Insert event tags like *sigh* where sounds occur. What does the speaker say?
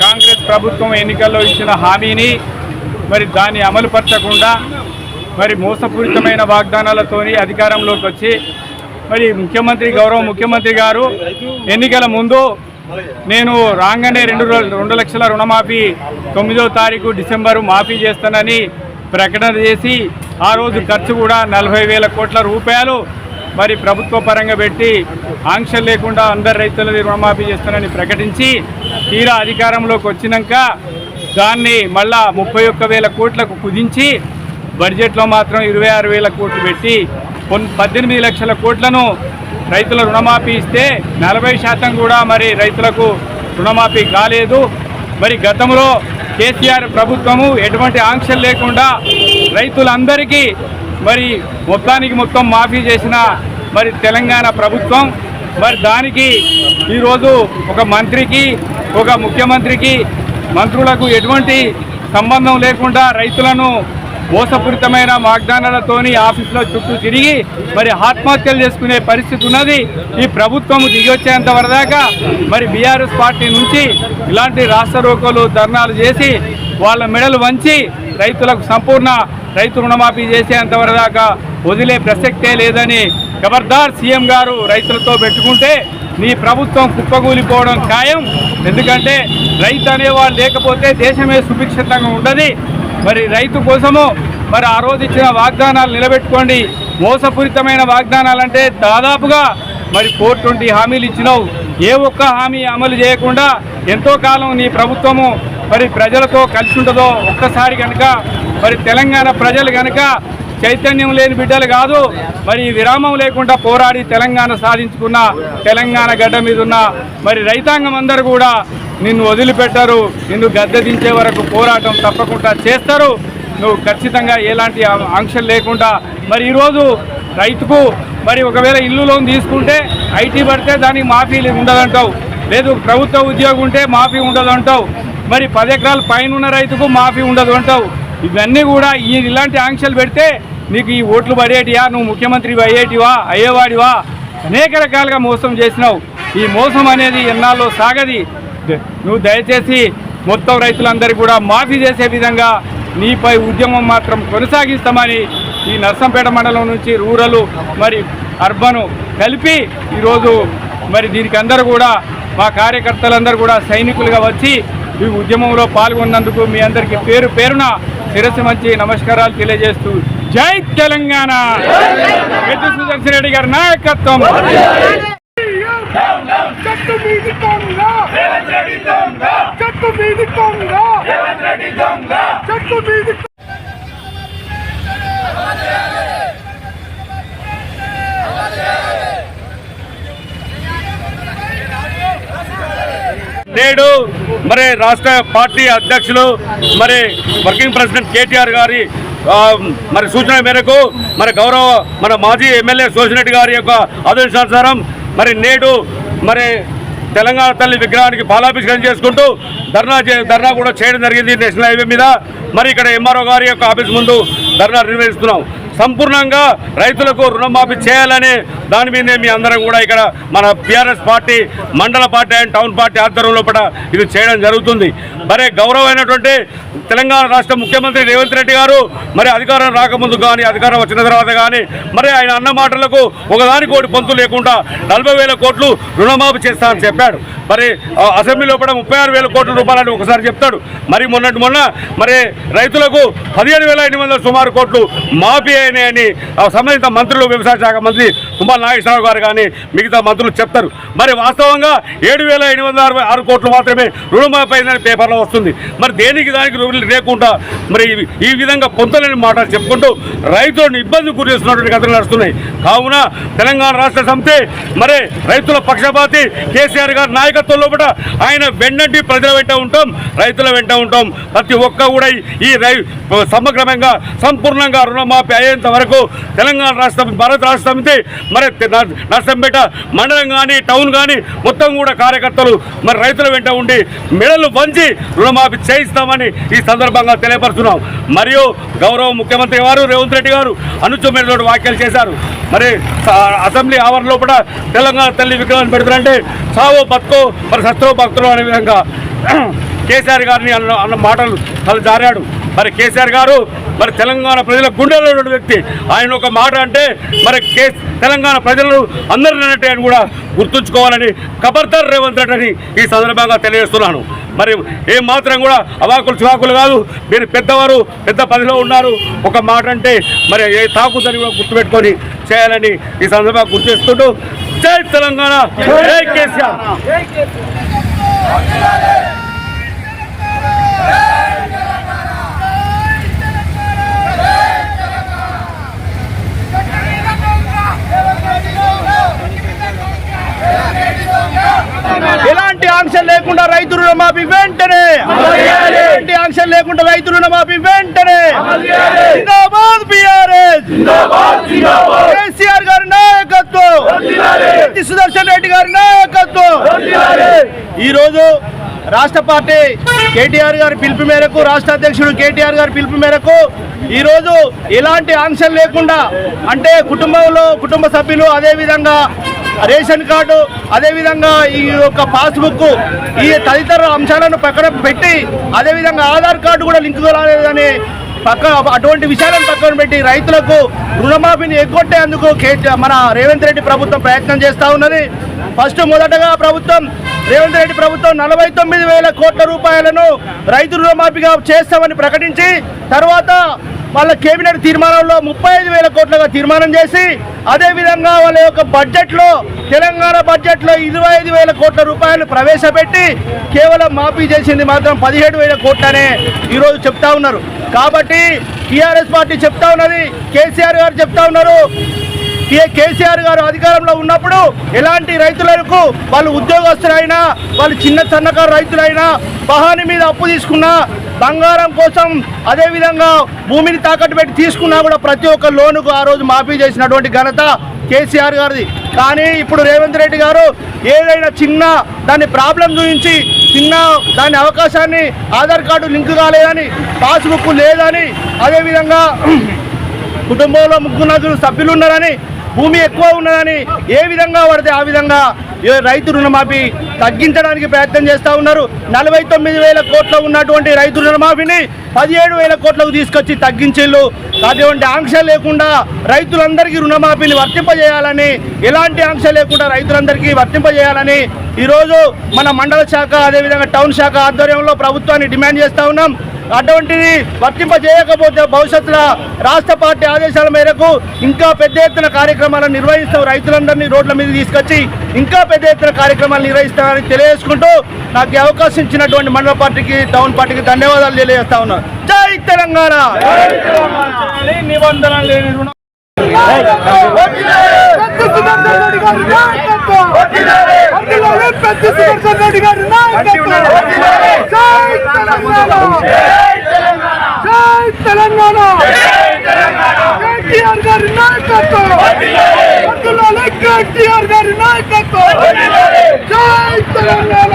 కాంగ్రెస్ ప్రభుత్వం ఎన్నికల్లో ఇచ్చిన హామీని మరి దాన్ని అమలుపరచకుండా మరి మోసపూరితమైన వాగ్దానాలతోని అధికారంలోకి వచ్చి మరి ముఖ్యమంత్రి గౌరవ ముఖ్యమంత్రి గారు ఎన్నికల ముందు నేను రాగానే రెండు రెండు లక్షల రుణమాఫీ తొమ్మిదో తారీఖు డిసెంబరు మాఫీ చేస్తానని ప్రకటన చేసి ఆ రోజు ఖర్చు కూడా నలభై వేల కోట్ల రూపాయలు మరి ప్రభుత్వ పరంగా పెట్టి ఆంక్షలు లేకుండా అందరు రైతులది రుణమాఫీ చేస్తానని ప్రకటించి తీరా అధికారంలోకి వచ్చినాక దాన్ని మళ్ళా ముప్పై ఒక్క వేల కోట్లకు కుదించి బడ్జెట్లో మాత్రం ఇరవై ఆరు వేల కోట్లు పెట్టి కొన్ పద్దెనిమిది లక్షల కోట్లను రైతుల రుణమాఫీ ఇస్తే నలభై శాతం కూడా మరి రైతులకు రుణమాఫీ కాలేదు. మరి గతంలో కేసీఆర్ ప్రభుత్వము ఎటువంటి ఆంక్షలు లేకుండా రైతులందరికీ మరి మొత్తానికి మొత్తం మాఫీ చేసిన మరి తెలంగాణ ప్రభుత్వం మరి దానికి ఈరోజు ఒక మంత్రికి ఒక ముఖ్యమంత్రికి మంత్రులకు ఎటువంటి సంబంధం లేకుండా రైతులను మోసపూరితమైన వాగ్దానాలతోని ఆఫీసులో చుట్టూ తిరిగి మరి ఆత్మహత్యలు చేసుకునే పరిస్థితి ఉన్నది. ఈ ప్రభుత్వం దిగొచ్చేంత వరదాకా మరి బీఆర్ఎస్ పార్టీ నుంచి ఇలాంటి రాష్ట్ర రోకోలు ధర్నాలు చేసి వాళ్ళ మెడలు వంచి రైతులకు సంపూర్ణ రైతు రుణమాఫీ చేసేంత దాకా వదిలే ప్రసక్తే లేదని ఖబర్దార్ సీఎం గారు రైతులతో పెట్టుకుంటే నీ ప్రభుత్వం కుప్పగూలిపోవడం ఖాయం. ఎందుకంటే రైతు అనేవాళ్ళు లేకపోతే దేశమే సుభిక్షితంగా ఉండదు. మరి రైతు కోసము మరి ఆ రోజు ఇచ్చిన వాగ్దానాలు నిలబెట్టుకోండి. మోసపూరితమైన వాగ్దానాలంటే దాదాపుగా మరి ఫోర్ ట్వంటీ హామీలు ఇచ్చినావు. ఏ ఒక్క హామీ అమలు చేయకుండా ఎంతో కాలం నీ ప్రభుత్వము మరి ప్రజలతో కలిసి ఉంటుందో ఒక్కసారి కనుక మరి తెలంగాణ ప్రజలు కనుక చైతన్యం లేని బిడ్డలు కాదు మరి విరామం లేకుండా పోరాడి తెలంగాణ సాధించుకున్న తెలంగాణ గడ్డ మీద ఉన్న మరి రైతాంగం అందరూ కూడా నిన్ను వదిలిపెట్టారు నిన్ను గద్దెదించే వరకు పోరాటం తప్పకుండా చేస్తారు. నువ్వు ఖచ్చితంగా ఎలాంటి ఆంక్షలు లేకుండా మరి ఈరోజు రైతుకు మరి ఒకవేళ ఇల్లు లోన్ తీసుకుంటే ఐటీ పడితే దానికి మాఫీ ఉండదంటావు. లేదు ప్రభుత్వ ఉద్యోగం ఉంటే మాఫీ ఉండదంటావు. మరి పది ఎకరాల పైన ఉన్న రైతుకు మాఫీ ఉండదు అంటావు ఇవన్నీ కూడా ఈ ఇలాంటి ఆంక్షలు పెడితే నీకు ఈ ఓట్లు పడేటివా? నువ్వు ముఖ్యమంత్రి అయ్యేటివా? అయ్యేవాడివా? అనేక రకాలుగా మోసం చేసినావు. ఈ మోసం అనేది ఎన్నాళ్ళు సాగది. ద- నువ్వు దయచేసి మొత్తం రైతులందరికీ కూడా మాఫీ చేసే విధంగా నీపై ఉద్యమం మాత్రం కొనసాగిస్తామని ఈ నర్సంపేట మండలం నుంచి రూరల్ మరి అర్బను కలిపి ఈరోజు మరి దీనికి అందరూ కూడా మా కార్యకర్తలందరూ కూడా సైనికులుగా వచ్చి ఈ ఉద్యమంలో పాల్గొన్నందుకు మీ అందరికీ పేరు పేరున శిరస్సు మంచి నమస్కారాలు తెలియజేస్తూ జై తెలంగాణ! పెద్ద సుదర్శన్ రెడ్డి గారి నాయకత్వం! చెట్టు మీది దొంగ చెట్టు మీది దొంగ చెట్టు మీది నేడు మరి రాష్ట్ర పార్టీ అధ్యక్షులు మరి వర్కింగ్ ప్రెసిడెంట్ కేటీఆర్ గారి మరి సూచన మేరకు మరి గౌరవ మన మాజీ ఎమ్మెల్యే సోసిరెడ్డి గారి యొక్క ఆదేశానుసారం మరి నేడు మరి తెలంగాణ తల్లి విగ్రహానికి పాలాభిషేకం చేసుకుంటూ ధర్నా చే- ధర్నా కూడా చేయడం జరిగింది నేషనల్ హైవే మీద. మరి ఇక్కడ ఎంఆర్ఓ గారి యొక్క ఆఫీస్ ముందు ధర్నా నిర్వహిస్తున్నాం. సంపూర్ణంగా రైతులకు రుణమాఫీ చేయాలనే దాని మీదే మీ అందరం కూడా ఇక్కడ మన బీఆర్ఎస్ పార్టీ మండల పార్టీ అండ్ టౌన్ పార్టీ ఆధ్వర్యంలో కూడా ఇది చేయడం జరుగుతుంది. మరి గౌరవమైనటువంటి తెలంగాణ రాష్ట్ర ముఖ్యమంత్రి రేవంత్ రెడ్డి గారు మరి అధికారం రాకముందు కానీ అధికారం వచ్చిన తర్వాత కానీ మరి ఆయన అన్న మాటలకు ఒకదాని కోటి పొంతు లేకుండా నలభై వేల కోట్లు రుణమాఫీ చేస్తా అని చెప్పాడు. మరి అసెంబ్లీలో కూడా ముప్పై ఆరు వేల కోట్ల రూపాయలని ఒకసారి చెప్తాడు. మరి మొన్నటి మొన్న మరి రైతులకు పదిహేను వేల ఎనిమిది వందల సుమారు కోట్లు మాఫీ అని సంబంధిత మంత్రులు వ్యవసాయ శాఖ మంత్రి కుమార్ నాగేశ్వరరావు గారు కానీ మిగతా మంత్రులు చెప్తారు. మరి వాస్తవంగా ఏడు వేల ఎనిమిది వందల అరవై ఆరు కోట్లు మాత్రమే రుణమాఫీ పేపర్లో వస్తుంది. మరి దేనికి దానికి రుణాలు లేకుండా మరి ఈ విధంగా పొందలేని మాటలు చెప్పుకుంటూ రైతులను ఇబ్బంది గురి చేస్తున్నటువంటి కథలు నడుస్తున్నాయి. కావున తెలంగాణ రాష్ట్ర సమితి మరి రైతుల పక్షపాతి కేసీఆర్ గారి నాయకత్వంలో కూడా ఆయన వెన్నంటి ప్రజల వెంట ఉంటాం రైతుల వెంట ఉంటాం. ప్రతి ఒక్క కూడా ఈ- రై సమగ్రమంగా సంపూర్ణంగా రుణమాఫీ అయ్యే అయ్యేంత వరకు తెలంగాణ రాష్ట్రం భారత రాష్ట్ర సమితి మరి నర్సంపేట మండలం కానీ టౌన్ కానీ మొత్తం కూడా కార్యకర్తలు మరి రైతుల వెంట ఉండి మెడలు వంచి రుణమాఫీ చేయిస్తామని ఈ సందర్భంగా తెలియపరుస్తున్నాం. మరియు గౌరవ ముఖ్యమంత్రి గారు రేవంత్ రెడ్డి గారు అనుచమైన వ్యాఖ్యలు చేశారు. మరి అసెంబ్లీ ఆవరణ లోపల తెలంగాణ తల్లి విగ్రహాన్ని పెడతారంటే సావో బతుకో మరి సస్తో భక్తులు అనే విధంగా *clears throat* కేసీఆర్ గారిని అన్న అన్న మాటలు తల జారాడు. మరి కేసీఆర్ గారు మరి తెలంగాణ ప్రజల గుండెలో ఉన్న వ్యక్తి. ఆయన ఒక మాట అంటే మరి కే తెలంగాణ ప్రజలు అందరినీ అన్నట్టు ఆయన కూడా గుర్తుంచుకోవాలని కబర్దార్ రేవంత్ రెడ్డి అని ఈ సందర్భంగా తెలియజేస్తున్నాను. మరి ఏం మాత్రం కూడా అవాకులు చివాకులు కాదు. మీరు పెద్దవారు పెద్ద పదిలో ఉన్నారు. ఒక మాట అంటే మరి ఏ తాకుదని కూడా గుర్తుపెట్టుకొని చేయాలని ఈ సందర్భంగా గుర్తిస్తుంటూ జై తెలంగాణ జై కేసీఆర్. ఎలాంటి ఆంక్షలు లేకుండా రైతు రుణమాఫీ వెంటనే ఎలాంటి ఆంక్షలు లేకుండా రైతు రుణమాఫీ వెంటనే జిందాబాద్ బిఆర్ఎస్. కేసీఆర్ గారి నాయకత్వం. సుదర్శన్ రెడ్డి గారి నాయకత్వం. ఈ రోజు రాష్ట్ర పార్టీ కేటీఆర్ గారి పిలుపు మేరకు రాష్ట్ర అధ్యక్షుడు కేటీఆర్ గారి పిలుపు మేరకు ఈ రోజు ఎలాంటి ఆంక్షలు లేకుండా అంటే కుటుంబంలో కుటుంబ సభ్యులు అదే విధంగా రేషన్ కార్డు అదేవిధంగా ఈ యొక్క పాస్బుక్ ఈ తదితర అంశాలను పక్కన పెట్టి అదేవిధంగా ఆధార్ కార్డు కూడా లింక్ రాలేదని పక్క అటువంటి విషయాలను పక్కన పెట్టి రైతులకు రుణమాఫీని ఎగ్గొట్టేందుకు మన రేవంత్ రెడ్డి ప్రభుత్వం ప్రయత్నం చేస్తూ ఉన్నది. ఫస్ట్ మొదటగా ప్రభుత్వం రేవంత్ రెడ్డి ప్రభుత్వం నలభై తొమ్మిది వేల కోట్ల రూపాయలను రైతు రుణమాఫీగా చేస్తామని ప్రకటించి తర్వాత వాళ్ళ కేబినెట్ తీర్మానంలో ముప్పై ఐదు వేల కోట్లుగా తీర్మానం చేసి అదేవిధంగా వాళ్ళ యొక్క బడ్జెట్లో తెలంగాణ బడ్జెట్లో ఇరవై ఐదు వేల కోట్ల రూపాయలు ప్రవేశపెట్టి కేవలం మాఫీ చేసింది మాత్రం పదిహేడు వేల కోట్లనే ఈరోజు చెప్తా ఉన్నారు. కాబట్టి టీఆర్ఎస్ పార్టీ చెప్తా ఉన్నది కేసీఆర్ గారు చెప్తా ఉన్నారు. కేసీఆర్ గారు అధికారంలో ఉన్నప్పుడు ఎలాంటి రైతులకు వాళ్ళు ఉద్యోగస్తులైనా వాళ్ళు చిన్న సన్నకారు రైతులైనా పహాని మీద అప్పు తీసుకున్నా బంగారం కోసం అదేవిధంగా భూమిని తాకట్టు పెట్టి తీసుకున్నా కూడా ప్రతి ఒక్క లోనుకు ఆ రోజు మాఫీ చేసినటువంటి ఘనత కేసీఆర్ గారిది. కానీ ఇప్పుడు రేవంత్ రెడ్డి గారు ఏదైనా చిన్న దాని ప్రాబ్లం చూపించి చిన్న దాని అవకాశాన్ని ఆధార్ కార్డు లింక్ కాలేదని పాస్బుక్ లేదని అదేవిధంగా కుటుంబంలో ముగ్గురు నలుగురు సభ్యులు ఉన్నారని భూమి ఎక్కువ ఉన్నదని ఏ విధంగా పడితే ఆ విధంగా రైతు రుణమాఫీ తగ్గించడానికి ప్రయత్నం చేస్తూ ఉన్నారు. నలభై తొమ్మిది వేల కోట్ల ఉన్నటువంటి రైతు రుణమాఫీని పదిహేడు వేల కోట్లకు తీసుకొచ్చి తగ్గించేళ్ళు. అటువంటి ఆంక్ష లేకుండా రైతులందరికీ రుణమాఫీని వర్తింపజేయాలని ఎలాంటి ఆంక్ష లేకుండా రైతులందరికీ వర్తింపజేయాలని ఈరోజు మన మండల శాఖ అదేవిధంగా టౌన్ శాఖ ఆధ్వర్యంలో ప్రభుత్వాన్ని డిమాండ్ చేస్తూ ఉన్నాం. అటువంటిది వర్తింపజేయకపోతే భవిష్యత్తులో రాష్ట్ర పార్టీ ఆదేశాల మేరకు ఇంకా పెద్ద ఎత్తున కార్యక్రమాలను నిర్వహిస్తూ రైతులందరినీ రోడ్ల మీద తీసుకొచ్చి ఇంకా పెద్ద ఎత్తున కార్యక్రమాలు నిర్వహిస్తామని తెలియజేసుకుంటూ నాకు అవకాశం ఇచ్చినటువంటి మండల పార్టీకి టౌన్ పార్టీకి ధన్యవాదాలు తెలియజేస్తా ఉన్నాను జై తెలంగాణ నిబంధన లేని పెద్ద తెలంగాణ తెలంగాణ కేటీఆర్ గారి నాయకత్వం అందులోనే కేటీఆర్ గారి నాయకత్వం జై తెలంగాణ.